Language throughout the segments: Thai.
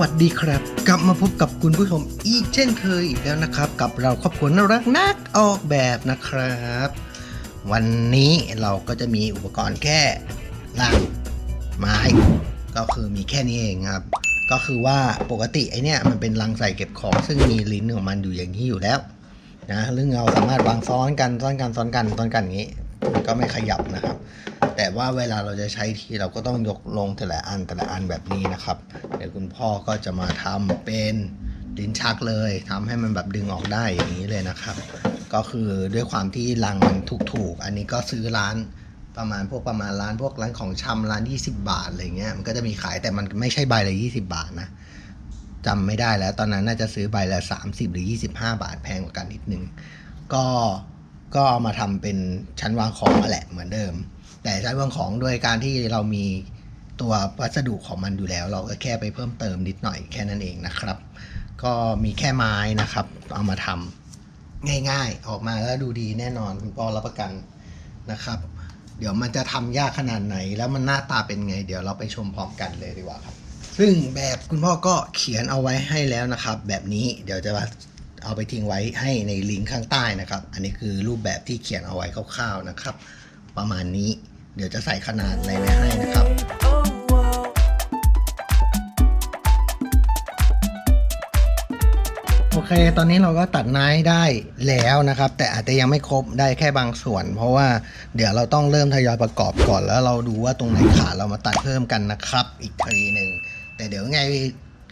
วัสดีครับ กลับมาพบกับคุณผู้ชมอีกเช่นเคยอีกแล้วนะครับ กับเราครอบครัวน่ารักนักออกแบบนะครับ วันนี้เราก็จะมีอุปกรณ์แค่ลังไม้ ก็คือมีแค่นี้เองครับ ก็คือว่าปกติไอเนี้ยมันเป็นลังใส่เก็บของ ซึ่งมีลิ้นของมันอยู่อย่างนี้อยู่แล้วนะซึ่องเราสามารถวางซ้อนกันซ้อนกันซ้อนกันซ้อนกันอย่างนี้ ก็ไม่ขยับนะครับ ว่าเวลาเราจะใช้ทีเราก็ต้องยกลงแต่ละอันแต่ละอันแบบนี้นะครับ เดี๋ยวคุณพ่อก็จะมาทำเป็นลิ้นชักเลยทำให้มันแบบดึงออกได้อย่างนี้เลยนะครับ ก็คือด้วยความที่ลังมันถูกๆ อันนี้ก็ซื้อร้านประมาณพวกประมาณร้านพวกร้านของชำร้าน 20 บาทอะไรเงี้ยมันก็จะมีขายแต่มันไม่ใช่ใบละ20 บาทนะจำไม่ได้แล้วตอนนั้นน่าจะซื้อใบละ 30 หรือ 25 บาทแพงกว่ากันนิดนึงก็ ก็เอามาทำเป็นชั้นวางของมาแหละเหมือนเดิม แต่ชั้นวางของด้วยการที่เรามีตัววัสดุของมันอยู่แล้ว เราก็แค่ไปเพิ่มเติมนิดหน่อยแค่นั้นเองนะครับ ก็มีแค่ไม้นะครับ เอามาทำง่าย ๆ ออกมาแล้วดูดีแน่นอนคุณปอรับประกันนะครับ เดี๋ยวมันจะทำยากขนาดไหน แล้วมันหน้าตาเป็นไง เดี๋ยวเราไปชมพร้อมกันเลยดีกว่าครับ ซึ่งแบบคุณพ่อก็เขียนเอาไว้ให้แล้วนะครับ แบบนี้เดี๋ยวจะ เอาไปทิ้งไว้ให้ในลิงก์ข้างใต้นะครับ อันนี้คือรูปแบบที่เขียนเอาไว้คร่าวๆนะครับ ประมาณนี้เดี๋ยวจะใส่ขนาดอะไรไว้ให้นะครับโอเค ตอนนี้เราก็ตัดไม้ได้แล้วนะครับ แต่อาจจะยังไม่ครบได้แค่บางส่วน เพราะว่าเดี๋ยวเราต้องเริ่มทยอยประกอบก่อนแล้วเราดูว่าตรงไหนขาดเรามาตัดเพิ่มกันนะครับ อีกทีหนึ่งแต่เดี๋ยวไง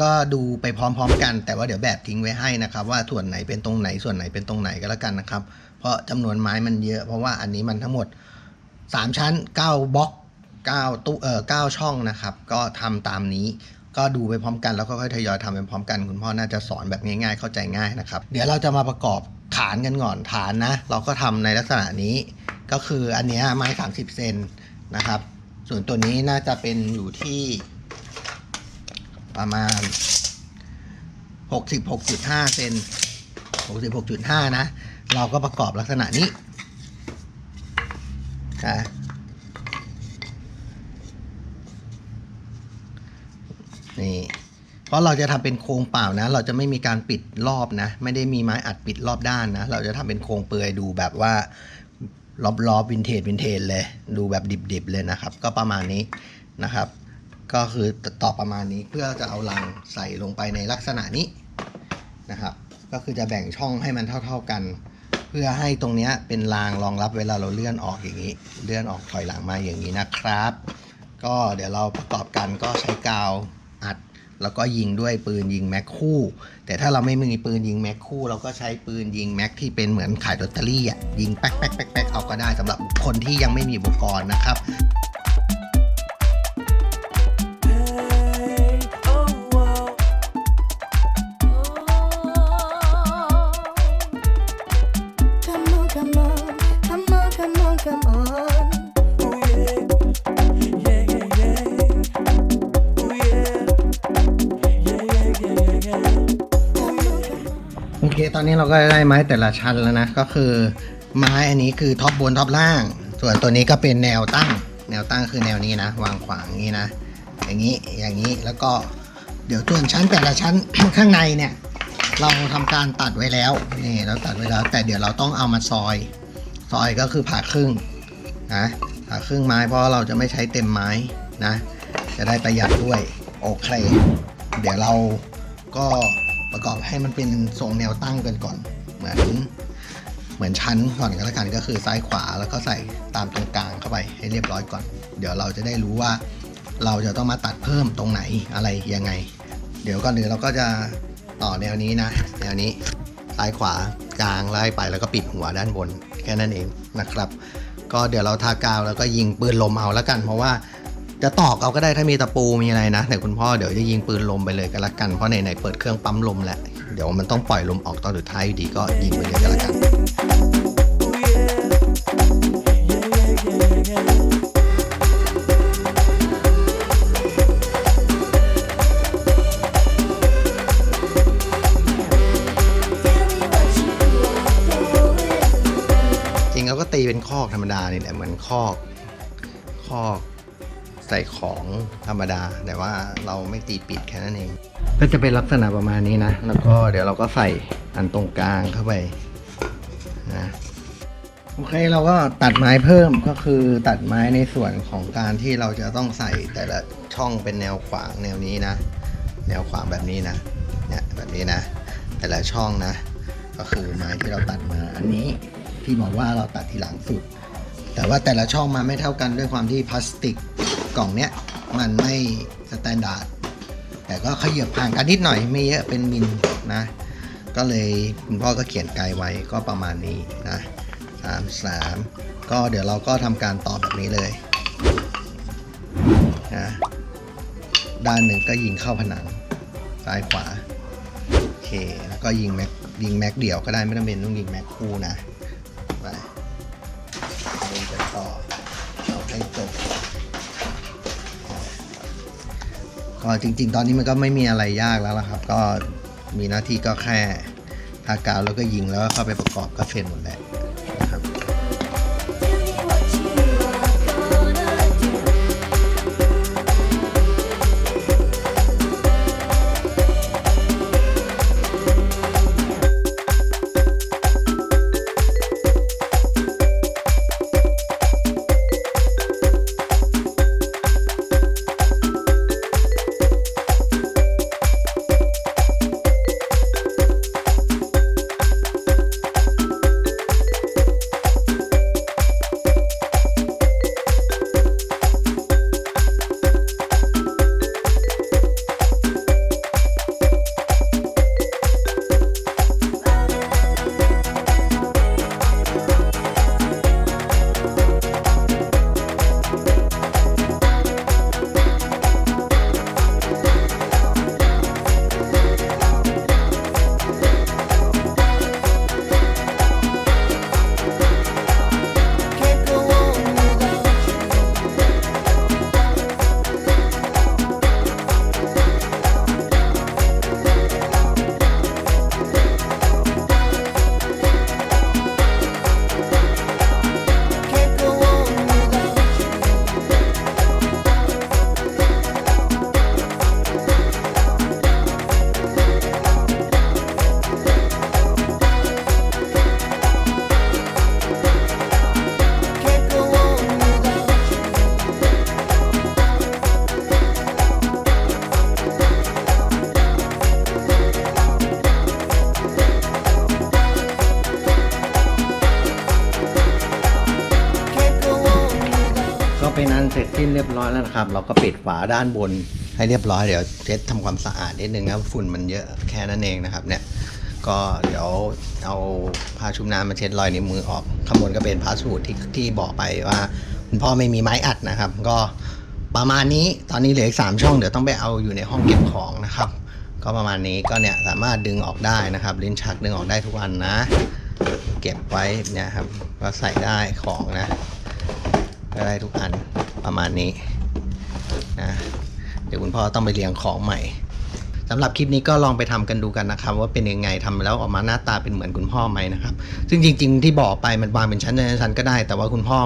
ก็ดูไปพร้อมๆกัน แต่ว่าเดี๋ยวแบบทิ้งไว้ให้นะครับ ว่าส่วนไหนเป็นตรงไหนส่วนไหนเป็นตรงไหนก็แล้วกันนะครับ เพราะจำนวนไม้มันเยอะ เพราะว่าอันนี้มันทั้งหมด 3 ชั้น 9บล็อก9ตู้เอ่อ9ช่องนะครับ ก็ทำตามนี้ก็ดูไปพร้อมกันแล้วก็ค่อยทยอยทำไปพร้อมกัน คุณพ่อน่าจะสอนแบบง่ายๆ เข้าใจง่ายนะครับ เดี๋ยวเราจะมาประกอบฐานกันก่อนฐานนะ เราก็ทำในลักษณะนี้ ก็คืออันนี้ไม้ 30 เซนนะครับ ส่วนตัวนี้น่าจะเป็นอยู่ที่ ประมาณ 66.5 เซน 66.5 นะ เราก็ประกอบลักษณะนี้นะนี่ เพราะเราจะทำเป็นโครงเปล่านะ เราจะไม่มีการปิดรอบนะ ไม่ได้มีไม้อัดปิดรอบด้านนะ เราจะทำเป็นโครงเปลือยดูแบบว่า รอบรอบวินเทจวินเทจเลย ดูแบบดิบๆเลยนะครับ ก็ประมาณนี้นะครับ ก็คือต่อประมาณนี้เพื่อจะเอาลังใส่ลงไปในลักษณะนี้นะครับ ก็คือจะแบ่งช่องให้มันเท่า ๆกัน เพื่อให้ตรงเนี้ยเป็นรางรองรับเวลาเราเลื่อนออกอย่างนี้ เลื่อนออกถอยหลังมาอย่างนี้นะครับ ก็เดี๋ยวเราประกอบกันก็ใช้กาวอัด แล้วก็ยิงด้วยปืนยิงแม็กคู่ แต่ถ้าเราไม่มีปืนยิงแม็กคู่เราก็ใช้ปืนยิงแม็กที่เป็นเหมือนขายลอตเตอรี่อะยิงแป๊กแป๊กแป๊กแป๊กเอาก็ได้สำหรับคนที่ยังไม่มีอุปกรณ์นะครับ Come on, come on, come on, come on, come on. โอเค ตอนนี้เราก็ได้ไม้แต่ละชั้นแล้วนะ ก็คือไม้อันนี้คือท็อปบนท็อปล่าง ส่วนตัวนี้ก็เป็นแนวตั้ง แนวตั้งคือแนวนี้นะ วางขวางอย่างนี้นะ อย่างนี้ อย่างนี้ แล้วก็เดี๋ยวส่วนชั้นแต่ละชั้น ข้างในเนี่ย เราทำการตัดไว้แล้วนี่เราตัดไว้แล้ว แต่เดี๋ยวเราต้องเอามาซอย ซอยก็คือผ่าครึ่งนะผ่าครึ่งไม้เพราะเราจะไม่ใช้เต็มไม้นะ จะได้ประหยัดด้วยโอเค เดี๋ยวเราก็ประกอบให้มันเป็นทรงแนวตั้งกันก่อน เหมือนเหมือนชั้นก่อนก็แล้วกันก็คือซ้ายขวาแล้วก็ใส่ตามตรงกลางเข้าไปให้เรียบร้อยก่อน เดี๋ยวเราจะได้รู้ว่าเราจะต้องมาตัดเพิ่มตรงไหนอะไรยังไง เดี๋ยวก่อนเดี๋ยวเราก็จะ ต่อแนวนี้นะ แนวนี้ซ้ายขวากลางไล่ไปแล้วก็ปิดหัวด้านบนแค่นั้นเองนะครับ ก็เดี๋ยวเราทากาวแล้วก็ยิงปืนลมเอาแล้วกัน เพราะว่าจะตอกเอาก็ได้ถ้ามีตะปูมีอะไรนะ แต่คุณพ่อเดี๋ยวจะยิงปืนลมไปเลยก็แล้วกันเพราะไหนๆเปิดเครื่องปั๊มลมแหละเดี๋ยวมันต้องปล่อยลมออกตอนสุดท้ายอยู่ดีก็ยิงไปเลยก็แล้วกัน เราก็ตีเป็นคอกธรรมดานี่แหละเหมือนคอกคอกใส่ของธรรมดา แต่ว่าเราไม่ตีปิดแค่นั้นเอง ก็จะเป็นลักษณะประมาณนี้นะ แล้วก็เดี๋ยวเราก็ใส่อันตรงกลางเข้าไปนะโอเคเราก็ตัดไม้เพิ่มก็คือตัดไม้ในส่วนของการที่เราจะต้องใส่แต่ละช่องเป็นแนวขวางแนวนี้นะ แนวขวางแบบนี้นะเนี่ยแบบนี้นะ แต่ละช่องนะ ก็คือไม้ที่เราตัดมาอันนี้ ที่บอกว่าเราตัดทีหลังสุด แต่ว่าแต่ละช่องมันไม่เท่ากันด้วยความที่พลาสติกกล่องเนี้ยมันไม่สแตนดาร์ดแต่ก็ขยับห่างกันนิดหน่อยไม่เยอะเป็นมิลนะ ก็เลยคุณพ่อก็เขียนไกด์ไว้ก็ประมาณนี้นะสามสามก็เดี๋ยวเราก็ทำการต่อแบบนี้เลยนะด้านหนึ่งก็ยิงเข้าผนังซ้ายขวาโอเค แล้วก็ยิงแม็กยิงแม็กเดี่ยวก็ได้ไม่ต้องเป็นต้องยิงแม็กคู่นะ กันต่อเอาให้จบก็จริงๆ ตอนนี้มันก็ไม่มีอะไรยากแล้วละครับ ก็มีหน้าที่ก็แค่ทากาวแล้วก็ยิงแล้วก็เข้าไปประกอบก็เสร็จหมดแล้ว เรียบร้อยแล้วนะครับ เราก็ปิดฝาด้านบนให้เรียบร้อยเดี๋ยวเช็ดทำความสะอาดนิดนึงนะฝุ่นมันเยอะแค่นั้นเองนะครับ เนี่ยก็เดี๋ยวเอาผ้าชุบน้ำมาเช็ดรอยนิ้วมือออกข้างบนก็เป็นพาสูตรที่ที่บอกไปว่า คุณพ่อไม่มีไม้อัดนะครับ ก็ประมาณนี้ตอนนี้เหลืออีกสามช่องเดี๋ยวต้องไปเอาอยู่ในห้องเก็บของนะครับ ก็ประมาณนี้ก็เนี่ยสามารถดึงออกได้นะครับ ลิ้นชักดึงออกได้ทุกวันนะ เก็บไว้เนี่ยครับก็ใส่ได้ของนะก็ได้ทุกอัน ประมาณนี้นะเดี๋ยวคุณพ่อต้องไปเรียงของใหม่สำหรับคลิปนี้ก็ลองไปทำกันดูกันนะครับ ว่าเป็นยังไงทำแล้วออกมาหน้าตาเป็นเหมือนคุณพ่อไหมนะครับ ซึ่งจริง ๆ ที่บอกไปมันวางเป็นชั้นชั้นๆก็ได้ แต่ว่าคุณพ่อ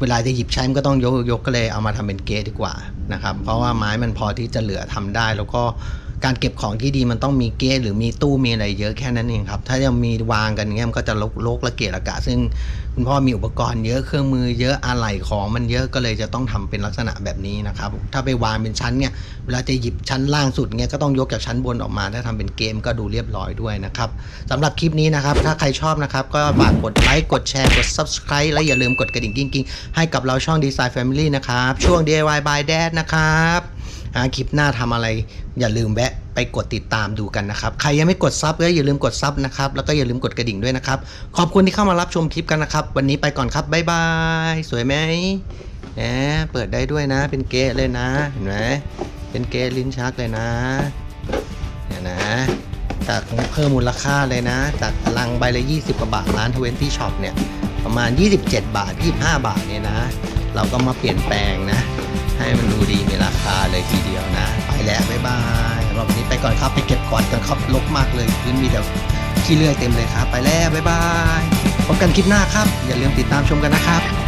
เวลาจะหยิบใช้มันก็ต้องยกยกก็เลยเอามาทำเป็นเกสดีกว่านะครับ เพราะว่าไม้มันพอที่จะเหลือทำได้แล้วก็ การเก็บของที่ดีมันต้องมีเกตหรือมีตู้มีอะไรเยอะแค่นั้นเองครับ ถ้ายังมีวางกันเงี้ยมันก็จะลกลกละเกะละกะ ซึ่งคุณพ่อมีอุปกรณ์เยอะเครื่องมือเยอะอะไหล่ของมันเยอะก็เลยจะต้องทำเป็นลักษณะแบบนี้นะครับ ถ้าไปวางเป็นชั้นเนี่ยเวลาจะหยิบชั้นล่างสุดเนี่ยก็ต้องยกจากชั้นบนออกมา ถ้าทำเป็นเกมก็ดูเรียบร้อยด้วยนะครับสำหรับคลิปนี้นะครับ ถ้าใครชอบนะครับก็ฝากกดไลค์กดแชร์กด subscribe และอย่าลืมกดกระดิ่งกิ้งๆให้กับเราช่อง Design Family นะครับช่วง DIY by Dad นะครับ อ่าคลิปหน้าทำอะไร อย่าลืมแวะไปกดติดตามดูกันนะครับใครยังไม่กดซับก็อย่าลืมกดซับนะครับแล้วก็อย่าลืมกดกระดิ่งด้วยนะครับ ขอบคุณที่เข้ามารับชมคลิปกันนะครับ วันนี้ไปก่อนครับบ๊ายบายสวยไหมแหมเปิดได้ด้วยนะ เป็นเกะเลยนะเห็นไหมเป็นเกะลิ้นชักเลยนะเนี่ยนะจากเพิ่มมูลค่าเลยนะ จากลังใบละ 20 กว่าบาทร้านทเวนตี้ช็อปเนี่ยประมาณ 27 บาท 25 บาทเนี่ยนะ เราก็มาเปลี่ยนแปลงนะ ดูดีมีราคาเลยทีเดียวนะ ไปแล้วบ๊ายบายรอบนี้ไปก่อนครับไปเก็บก่อนกันครับลกมากเลยพื้นมีแต่ขี้เลื่อยเต็มเลยครับ ไปแล้วบ๊ายบายพบกันคลิปหน้าครับ อย่าลืมติดตามชมกันนะครับ